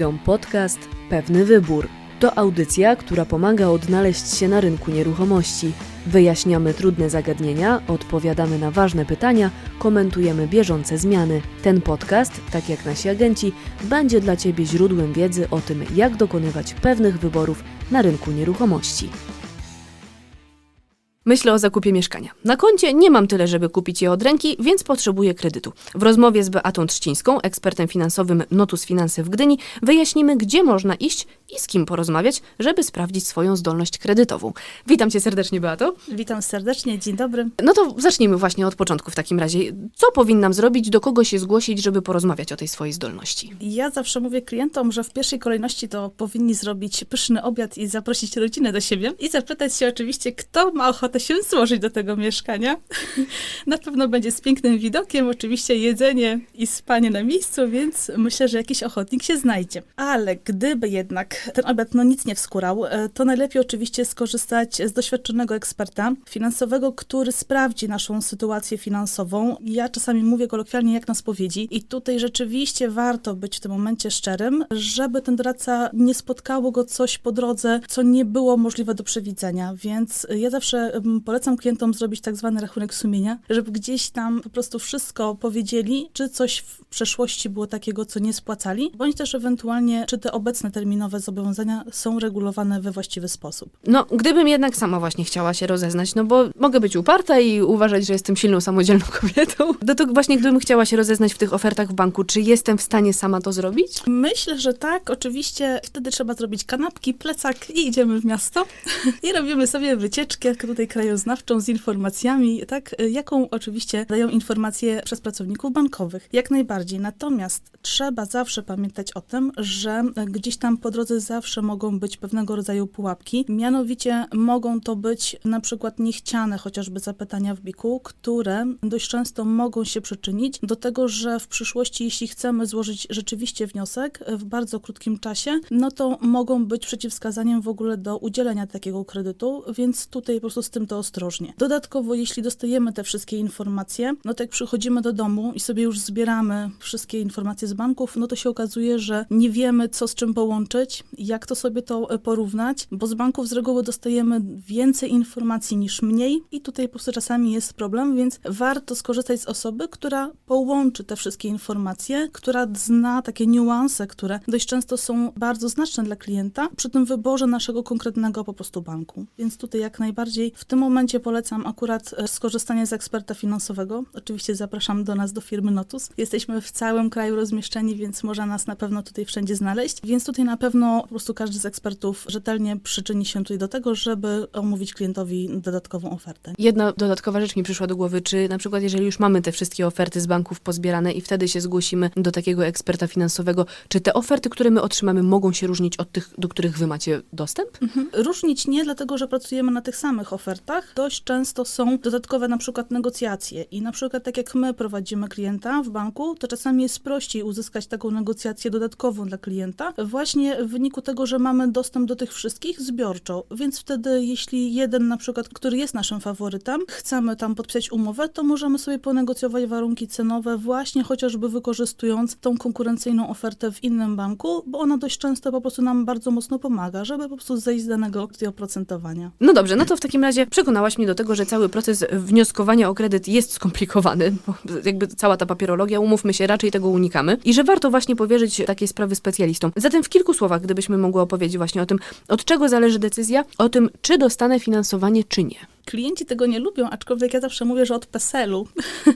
Freedom Podcast Pewny Wybór. To audycja, która pomaga odnaleźć się na rynku nieruchomości. Wyjaśniamy trudne zagadnienia, odpowiadamy na ważne pytania, komentujemy bieżące zmiany. Ten podcast, tak jak nasi agenci, będzie dla Ciebie źródłem wiedzy o tym, jak dokonywać pewnych wyborów na rynku nieruchomości. Myślę o zakupie mieszkania. Na koncie nie mam tyle, żeby kupić je od ręki, więc potrzebuję kredytu. W rozmowie z Beatą Trzcińską, ekspertem finansowym Notus Finanse w Gdyni, wyjaśnimy, gdzie można iść i z kim porozmawiać, żeby sprawdzić swoją zdolność kredytową. Witam cię serdecznie, Beato. Witam serdecznie, dzień dobry. No to zacznijmy właśnie od początku w takim razie. Co powinnam zrobić, do kogo się zgłosić, żeby porozmawiać o tej swojej zdolności? Ja zawsze mówię klientom, że w pierwszej kolejności to powinni zrobić pyszny obiad i zaprosić rodzinę do siebie i zapytać się oczywiście, kto ma ochotę się złożyć do tego mieszkania. Na pewno będzie z pięknym widokiem, oczywiście jedzenie i spanie na miejscu, więc myślę, że jakiś ochotnik się znajdzie. Ale gdyby jednak ten obiad no nic nie wskórał, e, to najlepiej oczywiście skorzystać z doświadczonego eksperta finansowego, który sprawdzi naszą sytuację finansową. Ja czasami mówię kolokwialnie jak na spowiedzi i tutaj rzeczywiście warto być w tym momencie szczerym, żeby ten doradca nie spotkało go coś po drodze, co nie było możliwe do przewidzenia. Więc ja zawsze polecam klientom zrobić tak zwany rachunek sumienia, żeby gdzieś tam po prostu wszystko powiedzieli, czy coś w przeszłości było takiego, co nie spłacali, bądź też ewentualnie, czy te obecne terminowe zobowiązania są regulowane we właściwy sposób. No, gdybym jednak sama właśnie chciała się rozeznać, no bo mogę być uparta i uważać, że jestem silną, samodzielną kobietą. No to właśnie gdybym chciała się rozeznać w tych ofertach w banku, czy jestem w stanie sama to zrobić? Myślę, że tak. Oczywiście wtedy trzeba zrobić kanapki, plecak i idziemy w miasto. I robimy sobie wycieczkę tutaj krajoznawczą z informacjami, tak, jaką oczywiście dają informacje przez pracowników bankowych. Jak najbardziej. Natomiast trzeba zawsze pamiętać o tym, że gdzieś tam po drodze zawsze mogą być pewnego rodzaju pułapki. Mianowicie mogą to być na przykład niechciane chociażby zapytania w biku, które dość często mogą się przyczynić do tego, że w przyszłości, jeśli chcemy złożyć rzeczywiście wniosek w bardzo krótkim czasie, no to mogą być przeciwwskazaniem w ogóle do udzielenia takiego kredytu, więc tutaj po prostu z tym to ostrożnie. Dodatkowo, jeśli dostajemy te wszystkie informacje, no to jak przychodzimy do domu i sobie już zbieramy wszystkie informacje z banków, no to się okazuje, że nie wiemy, co z czym połączyć, jak to sobie to e, porównać, bo z banków z reguły dostajemy więcej informacji niż mniej i tutaj po prostu czasami jest problem, więc warto skorzystać z osoby, która połączy te wszystkie informacje, która zna takie niuanse, które dość często są bardzo znaczne dla klienta przy tym wyborze naszego konkretnego po prostu banku. Więc tutaj jak najbardziej w tym momencie polecam akurat e, skorzystanie z eksperta finansowego. Oczywiście zapraszam do nas do firmy Notus. Jesteśmy w całym kraju rozmieszczeni, więc można nas na pewno tutaj wszędzie znaleźć. Więc tutaj na pewno po prostu każdy z ekspertów rzetelnie przyczyni się tutaj do tego, żeby omówić klientowi dodatkową ofertę. Jedna dodatkowa rzecz mi przyszła do głowy, czy na przykład jeżeli już mamy te wszystkie oferty z banków pozbierane i wtedy się zgłosimy do takiego eksperta finansowego, czy te oferty, które my otrzymamy, mogą się różnić od tych, do których wy macie dostęp? Mhm. Różnić nie, dlatego że pracujemy na tych samych ofertach. Dość często są dodatkowe na przykład negocjacje i na przykład tak jak my prowadzimy klienta w banku, to czasami jest prościej uzyskać taką negocjację dodatkową dla klienta właśnie w wyniku tego, że mamy dostęp do tych wszystkich zbiorczo, więc wtedy jeśli jeden na przykład, który jest naszym faworytem, chcemy tam podpisać umowę, to możemy sobie ponegocjować warunki cenowe właśnie chociażby wykorzystując tą konkurencyjną ofertę w innym banku, bo ona dość często po prostu nam bardzo mocno pomaga, żeby po prostu zejść z danego tutaj oprocentowania. No dobrze, no to w takim razie przekonałaś mnie do tego, że cały proces wnioskowania o kredyt jest skomplikowany, bo jakby cała ta papierologia, umówmy się, raczej tego unikamy i że warto właśnie powierzyć takie sprawy specjalistom. Zatem w kilku słowach, gdybyśmy mogły opowiedzieć właśnie o tym, od czego zależy decyzja, o tym, czy dostanę finansowanie, czy nie. Klienci tego nie lubią, aczkolwiek ja zawsze mówię, że od PESEL-u.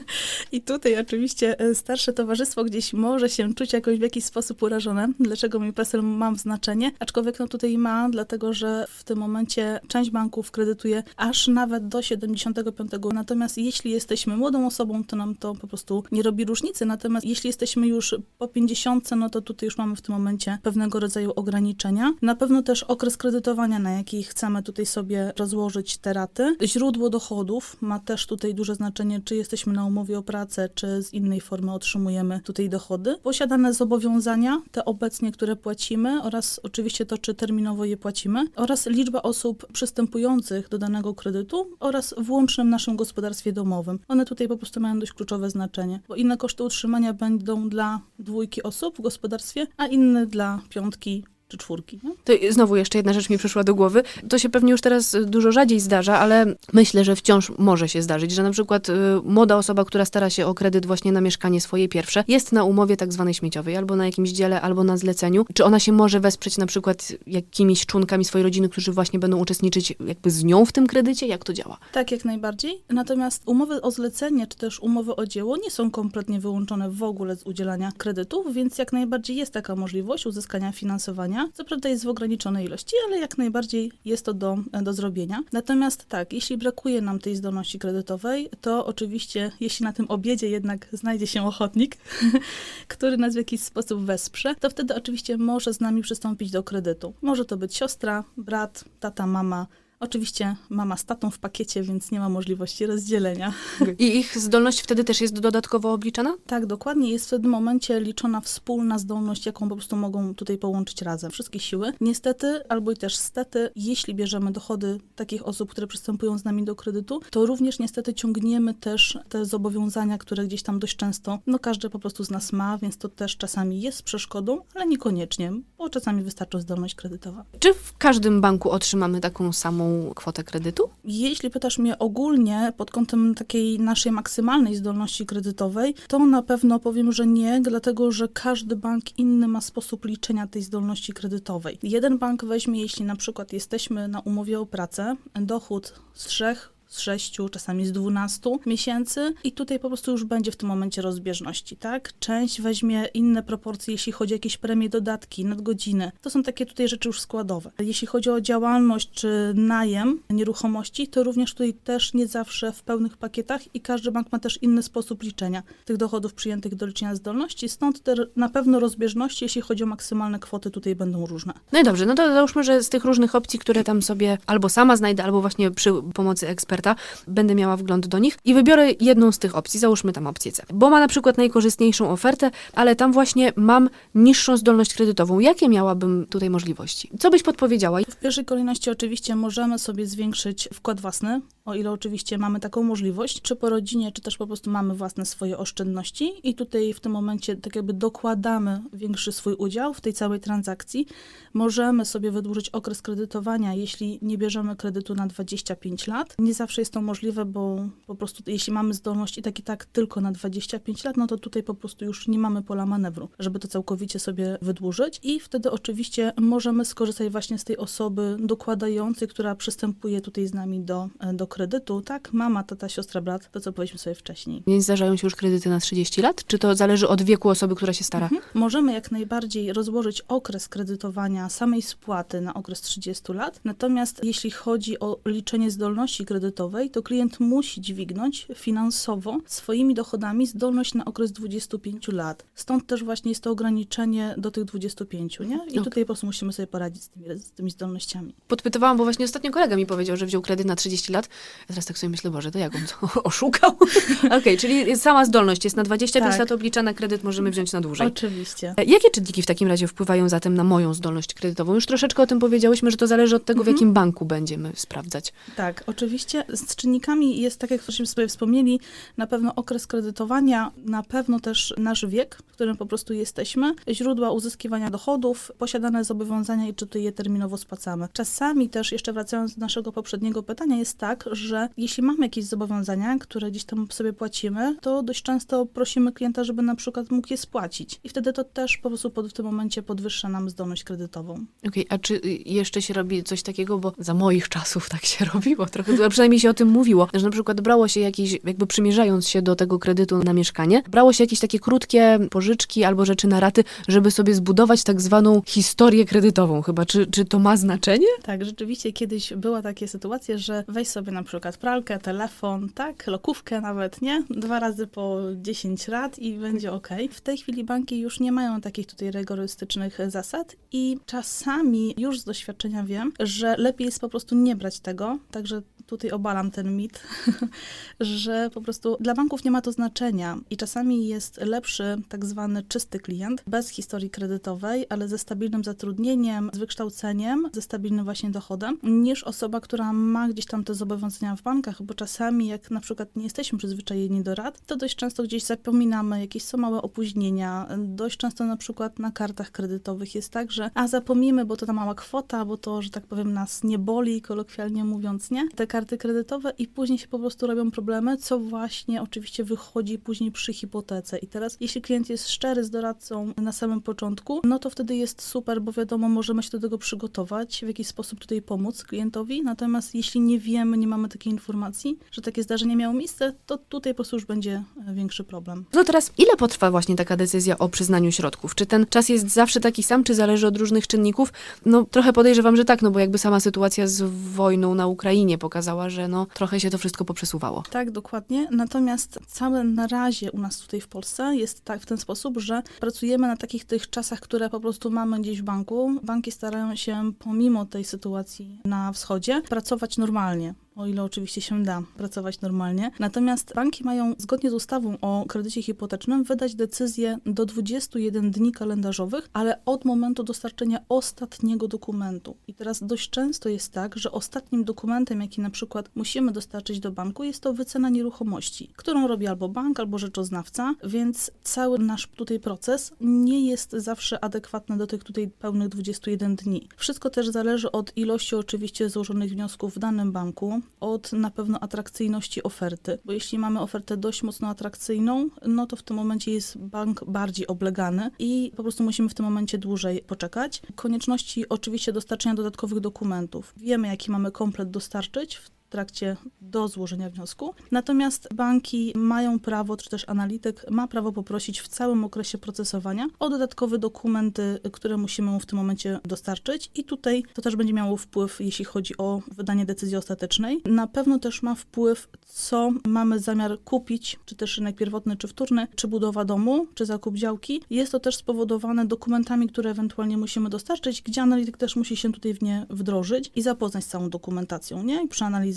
I tutaj oczywiście e, starsze towarzystwo gdzieś może się czuć jakoś w jakiś sposób urażone. Dlaczego mi PESEL ma znaczenie? Aczkolwiek no tutaj ma, dlatego że w tym momencie część banków kredytuje aż nawet do 75. Natomiast jeśli jesteśmy młodą osobą, to nam to po prostu nie robi różnicy. Natomiast jeśli jesteśmy już po 50, no to tutaj już mamy w tym momencie pewnego rodzaju ograniczenia. Na pewno też okres kredytowania, na jaki chcemy tutaj sobie rozłożyć te raty. Źródło dochodów ma też tutaj duże znaczenie, czy jesteśmy na umowie o pracę, czy z innej formy otrzymujemy tutaj dochody. Posiadane zobowiązania, te obecnie, które płacimy oraz oczywiście to, czy terminowo je płacimy oraz liczba osób przystępujących do danego kredytu oraz w łącznym naszym gospodarstwie domowym. One tutaj po prostu mają dość kluczowe znaczenie, bo inne koszty utrzymania będą dla dwójki osób w gospodarstwie, a inne dla piątki czy czwórki. To znowu jeszcze jedna rzecz mi przyszła do głowy. To się pewnie już teraz dużo rzadziej zdarza, ale myślę, że wciąż może się zdarzyć, że na przykład y, młoda osoba, która stara się o kredyt właśnie na mieszkanie swoje pierwsze, jest na umowie tak zwanej śmieciowej, albo na jakimś dziele, albo na zleceniu. Czy ona się może wesprzeć na przykład jakimiś członkami swojej rodziny, którzy właśnie będą uczestniczyć jakby z nią w tym kredycie? Jak to działa? Tak, jak najbardziej. Natomiast umowy o zlecenie czy też umowy o dzieło nie są kompletnie wyłączone w ogóle z udzielania kredytów, więc jak najbardziej jest taka możliwość uzyskania finansowania. Co prawda jest w ograniczonej ilości, ale jak najbardziej jest to do, do zrobienia. Natomiast tak, jeśli brakuje nam tej zdolności kredytowej, to oczywiście, jeśli na tym obiedzie jednak znajdzie się ochotnik, który nas w jakiś sposób wesprze, to wtedy oczywiście może z nami przystąpić do kredytu. Może to być siostra, brat, tata, mama. Oczywiście mama z tatą w pakiecie, więc nie ma możliwości rozdzielenia. I ich zdolność wtedy też jest dodatkowo obliczana? Tak, dokładnie. Jest w tym momencie liczona wspólna zdolność, jaką po prostu mogą tutaj połączyć razem. Wszystkie siły. Niestety, albo i też stety, jeśli bierzemy dochody takich osób, które przystępują z nami do kredytu, to również niestety ciągniemy też te zobowiązania, które gdzieś tam dość często, no każdy po prostu z nas ma, więc to też czasami jest przeszkodą, ale niekoniecznie, bo czasami wystarczy zdolność kredytowa. Czy w każdym banku otrzymamy taką samą kwotę kredytu? Jeśli pytasz mnie ogólnie pod kątem takiej naszej maksymalnej zdolności kredytowej, to na pewno powiem, że nie, dlatego że każdy bank inny ma sposób liczenia tej zdolności kredytowej. Jeden bank weźmie, jeśli na przykład jesteśmy na umowie o pracę, dochód z trzech z 6, czasami z 12 miesięcy i tutaj po prostu już będzie w tym momencie rozbieżności, tak? Część weźmie inne proporcje, jeśli chodzi o jakieś premie, dodatki, nadgodziny. To są takie tutaj rzeczy już składowe. Jeśli chodzi o działalność czy najem nieruchomości, to również tutaj też nie zawsze w pełnych pakietach i każdy bank ma też inny sposób liczenia tych dochodów przyjętych do liczenia zdolności, stąd te na pewno rozbieżności, jeśli chodzi o maksymalne kwoty, tutaj będą różne. No i dobrze, no to załóżmy, że z tych różnych opcji, które tam sobie albo sama znajdę, albo właśnie przy pomocy eksperta, będę miała wgląd do nich i wybiorę jedną z tych opcji, załóżmy tam opcję C, bo ma na przykład najkorzystniejszą ofertę, ale tam właśnie mam niższą zdolność kredytową. Jakie miałabym tutaj możliwości? Co byś podpowiedziała? W pierwszej kolejności oczywiście możemy sobie zwiększyć wkład własny, o ile oczywiście mamy taką możliwość, czy po rodzinie, czy też po prostu mamy własne swoje oszczędności i tutaj w tym momencie tak jakby dokładamy większy swój udział w tej całej transakcji. Możemy sobie wydłużyć okres kredytowania, jeśli nie bierzemy kredytu na 25 lat. Nie zawsze jest to możliwe, bo po prostu jeśli mamy zdolność i tak i tak tylko na 25 lat, no to tutaj po prostu już nie mamy pola manewru, żeby to całkowicie sobie wydłużyć i wtedy oczywiście możemy skorzystać właśnie z tej osoby dokładającej, która przystępuje tutaj z nami do, do kredytu, tak? Mama, tata, siostra, brat, to co powiedzieliśmy sobie wcześniej. Nie zdarzają się już kredyty na 30 lat? Czy to zależy od wieku osoby, która się stara? Mhm. Możemy jak najbardziej rozłożyć okres kredytowania samej spłaty na okres 30 lat, natomiast jeśli chodzi o liczenie zdolności kredytowej, to klient musi dźwignąć finansowo swoimi dochodami zdolność na okres 25 lat. Stąd też właśnie jest to ograniczenie do tych 25, nie? I Ok. tutaj po prostu musimy sobie poradzić z tymi, z tymi zdolnościami. Podpytywałam, bo właśnie ostatnio kolega mi powiedział, że wziął kredyt na 30 lat. Ja teraz tak sobie myślę, Boże, to jak on to oszukał? Okej, czyli sama zdolność jest na 25 Tak. lat obliczana, kredyt możemy wziąć na dłużej. Oczywiście. E, Jakie czynniki w takim razie wpływają zatem na moją zdolność kredytową? Już troszeczkę o tym powiedziałyśmy, że to zależy od tego, w jakim banku będziemy sprawdzać. Tak, oczywiście z czynnikami jest, tak jak wcześniej sobie wspomnieli, na pewno okres kredytowania, na pewno też nasz wiek, w którym po prostu jesteśmy, źródła uzyskiwania dochodów, posiadane zobowiązania i czy to je terminowo spłacamy. Czasami też, jeszcze wracając do naszego poprzedniego pytania, jest tak, że jeśli mamy jakieś zobowiązania, które gdzieś tam sobie płacimy, to dość często prosimy klienta, żeby na przykład mógł je spłacić. I wtedy to też po prostu pod, w tym momencie podwyższa nam zdolność kredytową. Okej, a czy jeszcze się robi coś takiego, bo za moich czasów tak się robiło trochę, przynajmniej się o tym mówiło, że na przykład brało się jakieś, jakby przymierzając się do tego kredytu na mieszkanie, brało się jakieś takie krótkie pożyczki albo rzeczy na raty, żeby sobie zbudować tak zwaną historię kredytową chyba. Czy, czy to ma znaczenie? Tak, rzeczywiście kiedyś była takie sytuacje, że weź sobie na przykład pralkę, telefon, tak, lokówkę nawet, nie? Dwa razy po 10 lat i będzie ok. W tej chwili banki już nie mają takich tutaj rygorystycznych zasad i czasami już z doświadczenia wiem, że lepiej jest po prostu nie brać tego, także tutaj obalam ten mit, że po prostu dla banków nie ma to znaczenia i czasami jest lepszy tak zwany czysty klient bez historii kredytowej, ale ze stabilnym zatrudnieniem, z wykształceniem, ze stabilnym właśnie dochodem, niż osoba, która ma gdzieś tam te zobowiązania w bankach, bo czasami jak na przykład nie jesteśmy przyzwyczajeni do rad, to dość często gdzieś zapominamy, jakieś są małe opóźnienia. Dość często na przykład na kartach kredytowych jest tak, że a zapomnimy, bo to ta mała kwota, bo to, że tak powiem, nas nie boli, kolokwialnie mówiąc, nie? Te karty kredytowe i później się po prostu robią problemy, co właśnie oczywiście wychodzi później przy hipotece. I teraz, jeśli klient jest szczery z doradcą na samym początku, no to wtedy jest super, bo wiadomo, możemy się do tego przygotować, w jakiś sposób tutaj pomóc klientowi. Natomiast jeśli nie wiemy, nie mamy takiej informacji, że takie zdarzenie miało miejsce, to tutaj po prostu już będzie e, większy problem. No teraz, ile potrwa właśnie taka decyzja o przyznaniu środków? Czy ten czas jest zawsze taki sam, czy zależy od różnych czynników? No trochę podejrzewam, że tak, no bo jakby sama sytuacja z wojną na Ukrainie pokazała, że no trochę się to wszystko poprzesuwało. Tak, dokładnie. Natomiast całe na razie u nas tutaj w Polsce jest tak w ten sposób, że pracujemy na takich tych czasach, które po prostu mamy gdzieś w banku. Banki starają się pomimo tej sytuacji na wschodzie pracować normalnie. O ile oczywiście się da pracować normalnie. Natomiast banki mają, zgodnie z ustawą o kredycie hipotecznym, wydać decyzję do 21 dni kalendarzowych, ale od momentu dostarczenia ostatniego dokumentu. I teraz dość często jest tak, że ostatnim dokumentem, jaki na przykład musimy dostarczyć do banku, jest to wycena nieruchomości, którą robi albo bank, albo rzeczoznawca, więc cały nasz tutaj proces nie jest zawsze adekwatny do tych tutaj pełnych 21 dni. Wszystko też zależy od ilości oczywiście złożonych wniosków w danym banku, od na pewno atrakcyjności oferty, bo jeśli mamy ofertę dość mocno atrakcyjną, no to w tym momencie jest bank bardziej oblegany i po prostu musimy w tym momencie dłużej poczekać. Konieczności oczywiście dostarczenia dodatkowych dokumentów. Wiemy, jaki mamy komplet dostarczyć w trakcie do złożenia wniosku. Natomiast banki mają prawo, czy też analityk ma prawo poprosić w całym okresie procesowania o dodatkowe dokumenty, które musimy mu w tym momencie dostarczyć i tutaj to też będzie miało wpływ, jeśli chodzi o wydanie decyzji ostatecznej. Na pewno też ma wpływ, co mamy zamiar kupić, czy też rynek pierwotny, czy wtórny, czy budowa domu, czy zakup działki. Jest to też spowodowane dokumentami, które ewentualnie musimy dostarczyć, gdzie analityk też musi się tutaj w nie wdrożyć i zapoznać z całą dokumentacją, nie? I przeanalizować.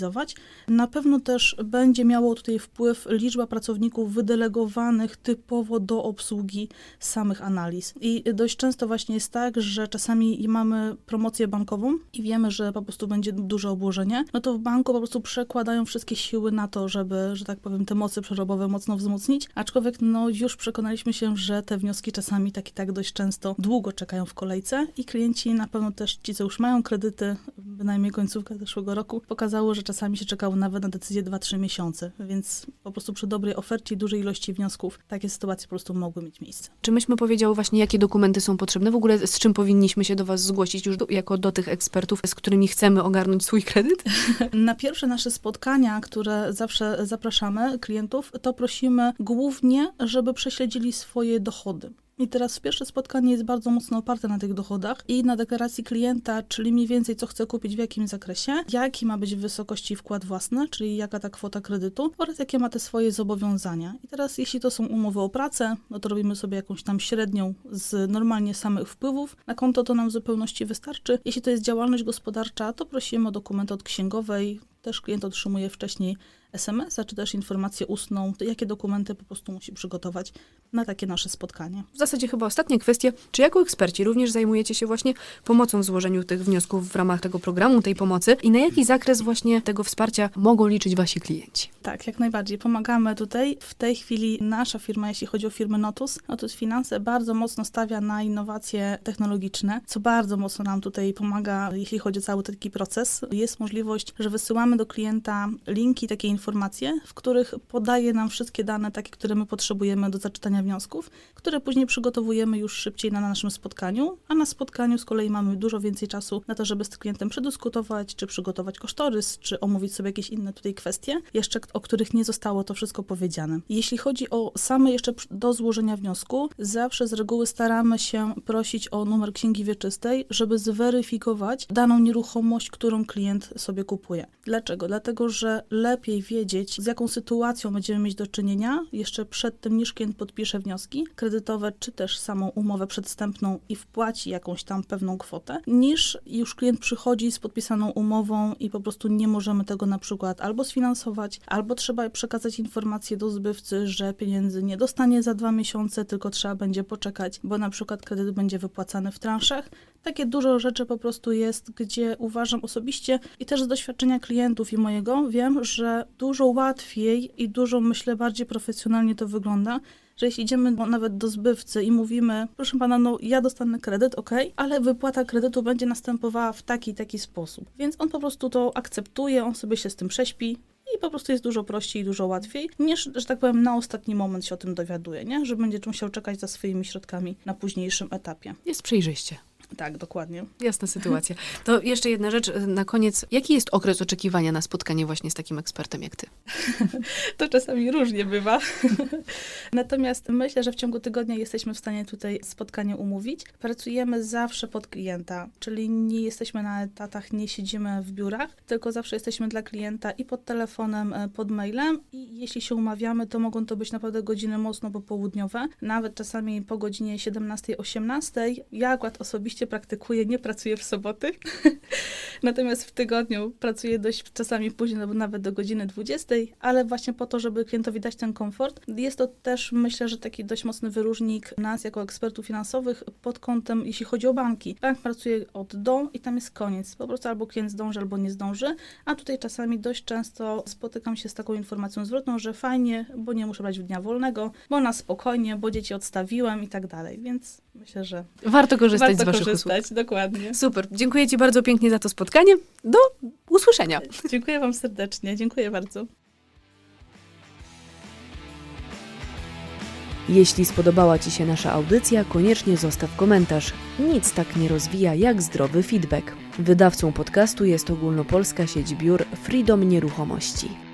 Na pewno też będzie miało tutaj wpływ liczba pracowników wydelegowanych typowo do obsługi samych analiz. I dość często właśnie jest tak, że czasami mamy promocję bankową i wiemy, że po prostu będzie duże obłożenie, no to w banku po prostu przekładają wszystkie siły na to, żeby, że tak powiem, te mocy przerobowe mocno wzmocnić, aczkolwiek no już przekonaliśmy się, że te wnioski czasami tak i tak dość często długo czekają w kolejce i klienci na pewno też ci, co już mają kredyty, bynajmniej końcówkę zeszłego roku, pokazało, że czasami się czekało nawet na decyzję 2-3 miesiące, więc po prostu przy dobrej ofercie i dużej ilości wniosków takie sytuacje po prostu mogły mieć miejsce. Czy myśmy powiedziały właśnie, jakie dokumenty są potrzebne? W ogóle z czym powinniśmy się do Was zgłosić już do, jako do tych ekspertów, z którymi chcemy ogarnąć swój kredyt? Na pierwsze nasze spotkania, które zawsze zapraszamy klientów, to prosimy głównie, żeby prześledzili swoje dochody. I teraz pierwsze spotkanie jest bardzo mocno oparte na tych dochodach i na deklaracji klienta, czyli mniej więcej co chce kupić, w jakim zakresie, jaki ma być w wysokości wkład własny, czyli jaka ta kwota kredytu oraz jakie ma te swoje zobowiązania. I teraz jeśli to są umowy o pracę, no to robimy sobie jakąś tam średnią z normalnie samych wpływów. Na konto to nam w zupełności wystarczy. Jeśli to jest działalność gospodarcza, to prosimy o dokument od księgowej. Też klient otrzymuje wcześniej SMS-a, czy też informację ustną, jakie dokumenty po prostu musi przygotować na takie nasze spotkanie. W zasadzie chyba ostatnia kwestia, czy jako eksperci również zajmujecie się właśnie pomocą w złożeniu tych wniosków w ramach tego programu, tej pomocy i na jaki zakres właśnie tego wsparcia mogą liczyć Wasi klienci? Tak, jak najbardziej. Pomagamy tutaj. W tej chwili nasza firma, jeśli chodzi o firmę Notus, Notus Finanse bardzo mocno stawia na innowacje technologiczne, co bardzo mocno nam tutaj pomaga, jeśli chodzi o cały taki proces. Jest możliwość, że wysyłamy do klienta linki, takie informacje, w których podaje nam wszystkie dane, takie, które my potrzebujemy do zaczytania wniosków, które później przygotowujemy już szybciej na naszym spotkaniu, a na spotkaniu z kolei mamy dużo więcej czasu na to, żeby z klientem przedyskutować, czy przygotować kosztorys, czy omówić sobie jakieś inne tutaj kwestie, jeszcze o których nie zostało to wszystko powiedziane. Jeśli chodzi o same jeszcze do złożenia wniosku, zawsze z reguły staramy się prosić o numer księgi wieczystej, żeby zweryfikować daną nieruchomość, którą klient sobie kupuje. Dlaczego? Dlatego, że lepiej wiedzieć, z jaką sytuacją będziemy mieć do czynienia jeszcze przed tym, niż klient podpisze wnioski kredytowe, czy też samą umowę przedstępną i wpłaci jakąś tam pewną kwotę, niż już klient przychodzi z podpisaną umową i po prostu nie możemy tego na przykład albo sfinansować, albo trzeba przekazać informację do zbywcy, że pieniędzy nie dostanie za dwa miesiące, tylko trzeba będzie poczekać, bo na przykład kredyt będzie wypłacany w transzach. Takie dużo rzeczy po prostu jest, gdzie uważam osobiście i też z doświadczenia klientów i mojego wiem, że dużo łatwiej i dużo myślę bardziej profesjonalnie to wygląda, że jeśli idziemy nawet do zbywcy i mówimy, proszę pana, no ja dostanę kredyt, ok, ale wypłata kredytu będzie następowała w taki taki sposób. Więc on po prostu to akceptuje, on sobie się z tym prześpi. I po prostu jest dużo prościej i dużo łatwiej, niż, że tak powiem, na ostatni moment się o tym dowiaduje, nie? Że będzie musiał czekać za swoimi środkami na późniejszym etapie. Jest przejrzyście. Tak, dokładnie. Jasna sytuacja. To jeszcze jedna rzecz y, na koniec. Jaki jest okres oczekiwania na spotkanie właśnie z takim ekspertem jak ty? To czasami różnie bywa. Natomiast myślę, że w ciągu tygodnia jesteśmy w stanie tutaj spotkanie umówić. Pracujemy zawsze pod klienta, czyli nie jesteśmy na etatach, nie siedzimy w biurach, tylko zawsze jesteśmy dla klienta i pod telefonem, e, pod mailem i jeśli się umawiamy, to mogą to być naprawdę godziny mocno popołudniowe, nawet czasami po godzinie 17-18. Ja akurat osobiście praktykuję, nie pracuję w soboty, natomiast w tygodniu pracuję dość czasami późno, bo nawet do godziny 20, ale właśnie po to, żeby klientowi dać ten komfort. Jest to też, myślę, że taki dość mocny wyróżnik nas jako ekspertów finansowych pod kątem, jeśli chodzi o banki. Bank pracuje od do i tam jest koniec. Po prostu albo klient zdąży, albo nie zdąży, a tutaj czasami dość często spotykam się z taką informacją zwrotną, że fajnie, bo nie muszę brać dnia wolnego, bo na spokojnie, bo dzieci odstawiłem i tak dalej, więc myślę, że Warto korzystać warto z waszych korzystać, dokładnie. Super. Dziękuję ci bardzo pięknie za to spotkanie. Do usłyszenia. Dziękuję wam serdecznie, dziękuję bardzo. Jeśli spodobała Ci się nasza audycja, koniecznie zostaw komentarz. Nic tak nie rozwija jak zdrowy feedback. Wydawcą podcastu jest ogólnopolska sieć biur Freedom Nieruchomości.